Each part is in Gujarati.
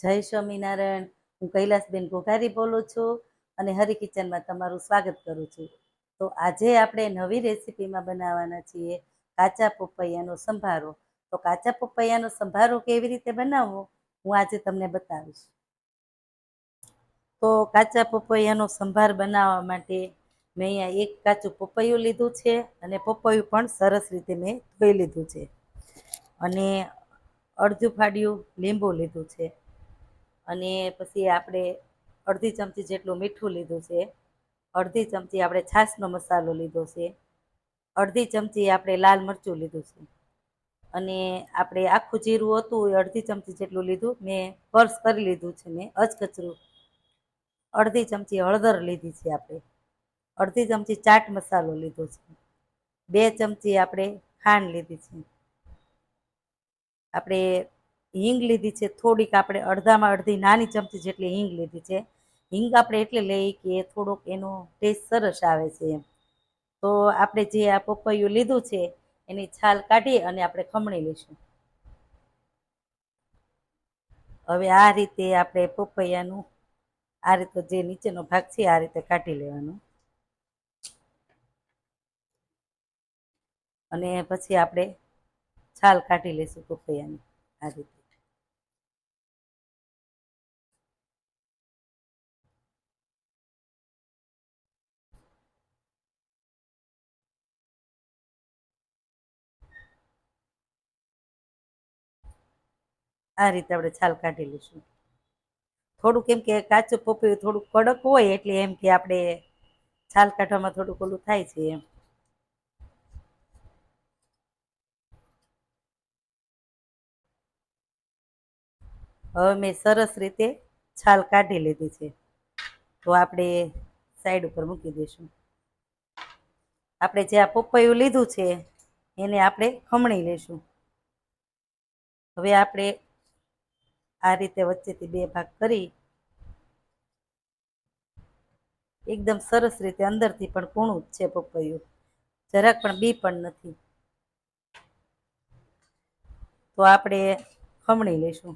જય સ્વામિનારાયણ. હું કૈલાસબેન ઘોઘારી બોલું છું અને હરી કિચનમાં તમારું સ્વાગત કરું છું. તો આજે આપણે નવી રેસીપીમાં બનાવવાના છીએ કાચા પપૈયાનો સંભારો. તો કાચા પપૈયાનો સંભારો કેવી રીતે બનાવવો હું આજે તમને બતાવીશ. તો કાચા પપૈયાનો સંભાર બનાવવા માટે મેં અહીંયા એક કાચું પપૈયું લીધું છે અને પપૈયું પણ સરસ રીતે મેં ધોઈ લીધું છે. અને અડધું ફાડ્યું લીંબુ લીધું છે. અને પછી આપણે અડધી ચમચી જેટલું મીઠું લીધું છે. અડધી ચમચી આપણે છાશનો મસાલો લીધો છે. અડધી ચમચી આપણે લાલ મરચું લીધું છે. અને આપણે આખું જીરું હતું એ અડધી ચમચી જેટલું લીધું. મેં પર્સ કરી લીધું છે મેં અજકચરું અડધી ચમચી હળદર લીધી છે આપણે. અડધી ચમચી ચાટ મસાલો લીધો છે. બે ચમચી આપણે ખાંડ લીધી છે. આપણે હિંગ લીધી છે. થોડીક આપણે અડધામાં અડધી નાની ચમચી જેટલી હિંગ લીધી છે. હિંગ આપણે એટલે લઈએ કે થોડોક એનો ટેસ્ટ સરસ આવે છે એમ. તો આપણે જે આ પપૈયું લીધું છે, એની છાલ કાઢી અને આપણે ખમણી લઈશું. હવે આ રીતે આપણે પપૈયાનું, આ રીતે જે નીચેનો ભાગ છે, આ રીતે કાઢી લેવાનો. અને પછી આપણે છાલ કાઢી લઈશું પપૈયાની, આ રીતે. આ રીતે આપણે છાલ કાઢી લઈશું. થોડું કેમ કે કાચું પપૈયું થોડુંક કડક હોય એટલે એમ કે આપણે છાલ કાઢવામાં થોડુંક ઓલું થાય છે એમ. હવે મેં સરસ રીતે છાલ કાઢી લીધી છે. તો આપણે સાઈડ ઉપર મૂકી દઈશું. આપણે જે આ પપૈયું લીધું છે, એને આપણે ખમણી લઈશું. હવે આપણે આ રીતે વચ્ચેથી બે ભાગ કરી એકદમ સરસ રીતે અંદરથી પણ કૂણું જ છે પપૈયું. જરાક પણ બી પણ નથી. તો આપણે ખમણી લઈશું.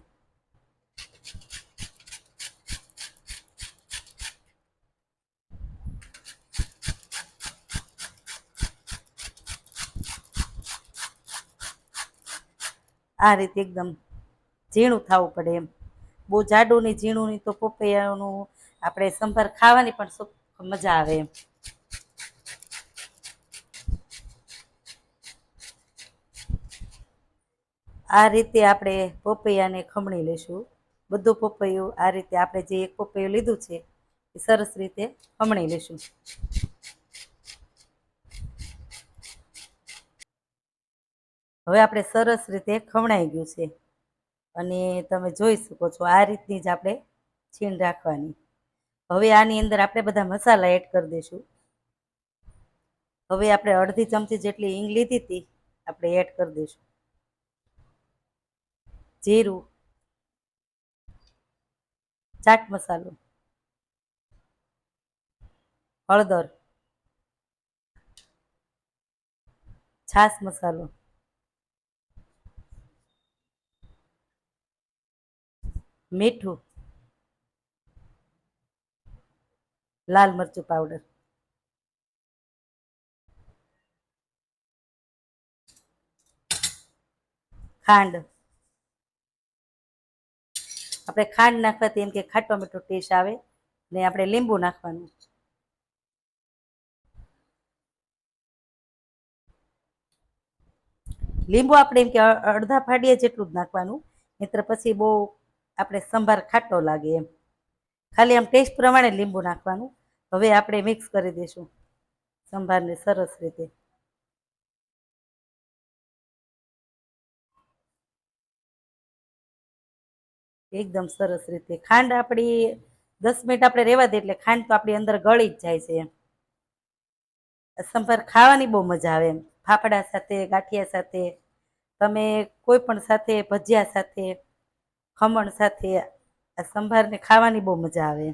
આ રીતે એકદમ ઝીણું થવું પડે એમ. બહુ જાડું નહીં, ઝીણું નહીં તો પપૈયાનું આપણે સંભાર ખાવાની પણ સુખ મજા આવે એમ. આ રીતે આપણે પપૈયાને ખમણી લઈશું. બધું પપૈયું આ રીતે આપણે જે એક પપૈયું લીધું છે, એ સરસ રીતે ખમણી લઈશું. હવે આપણે સરસ રીતે ખમણાઈ ગયું છે. અને તમે જોઈ શકો છો આ રીતની જ આપણે છીણ રાખવાની. હવે આની અંદર આપણે બધા મસાલા એડ કરી દઈશું. હવે આપણે અડધી ચમચી જેટલી હિંગ લીધી હતી, આપણે એડ કરી દઈશું. જીરું, ચાટ મસાલો, હળદર છાસ મસાલો મીઠું. લાલ મરચું પાવડર ખાંડ. આપણે ખાંડ નાખવાથી એમ કે ખાટો મીઠો ટેસ્ટ આવે ને આપણે લીંબુ નાખવાનું. લીંબુ આપણે એમ કે અડધા ફાડીએ જેટલું જ નાખવાનું. નહીતર પછી બહુ આપણે સંભાર ખાટો લાગે એમ. ખાલી આમ ટેસ્ટ પ્રમાણે લીંબુ નાખવાનું. હવે આપણે મિક્સ કરી દઈશું સંભારને સરસ રીતે. એકદમ સરસ રીતે. ખાંડ આપણી દસ મિનિટ આપણે રહેવા દે એટલે ખાંડ તો આપણી અંદર ગળી જ જાય છે એમ. સંભાર ખાવાની બહુ મજા આવે એમ. ફાફડા સાથે, ગાંઠિયા સાથે, તમે કોઈ પણ સાથે, ભજીયા સાથે ખમણ સાથે આ સંભારને ખાવાની બહુ મજા આવે.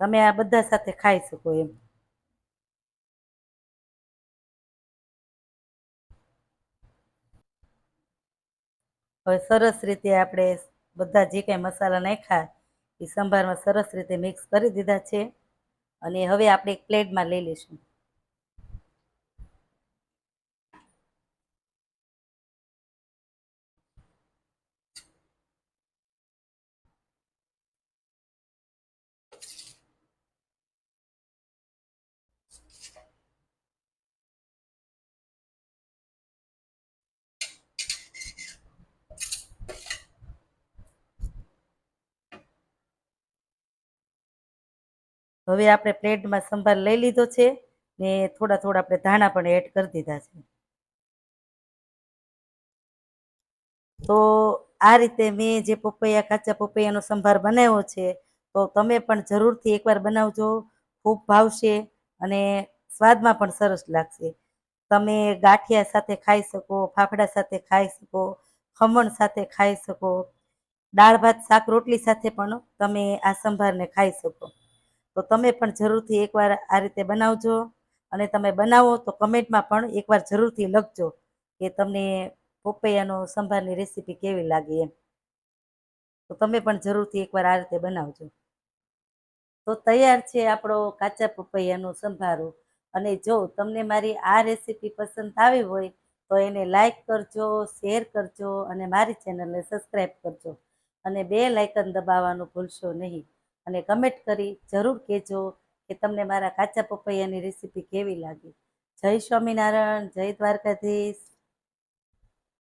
તમે આ બધા સાથે ખાઈ શકો એમ. હવે સરસ રીતે આપણે બધા જે કાંઈ મસાલા નાખ્યા, એ સંભારમાં સરસ રીતે મિક્સ કરી દીધા છે. અને હવે આપણે એક પ્લેટમાં લઈ લઈશું. હવે આપણે પ્લેટમાં સંભાર લઈ લીધો છે ને થોડા થોડા આપણે ધાણા પણ એડ કરી દીધા છે. તો આ રીતે મેં જે પપૈયા, કાચા પપૈયાનો સંભાર બનાવ્યો છે, તો તમે પણ જરૂરથી એકવાર બનાવજો. ખૂબ ભાવશે અને સ્વાદમાં પણ સરસ લાગશે. તમે ગાંઠિયા સાથે ખાઈ શકો, ફાફડા સાથે ખાઈ શકો, ખમણ સાથે ખાઈ શકો, દાળ, ભાત, શાક, રોટલી સાથે પણ તમે આ સંભારને ખાઈ શકો. તો તમે પણ જરૂરથી એકવાર આ રીતે બનાવજો અને તમે બનાવો તો કમેન્ટમાં પણ એકવાર જરૂરથી લખજો કે તમને પપૈયાનો સંભારની રેસીપી કેવી લાગી એમ. તો તમે પણ જરૂરથી એકવાર આ રીતે બનાવજો. તો તૈયાર છે આપણો કાચા પપૈયાનું સંભારો. અને જો તમને મારી આ રેસીપી પસંદ આવી હોય તો એને લાઇક કરજો, શેર કરજો અને મારી ચેનલને સબસ્ક્રાઈબ કરજો. અને બે લાઇકન દબાવવાનું ભૂલશો નહીં. અને કમેન્ટ કરી જરૂર કહેજો કે તમને મારા કાચા પપૈયાની રેસીપી કેવી લાગી. જય સ્વામિનારાયણ, જય દ્વારકાધીશ.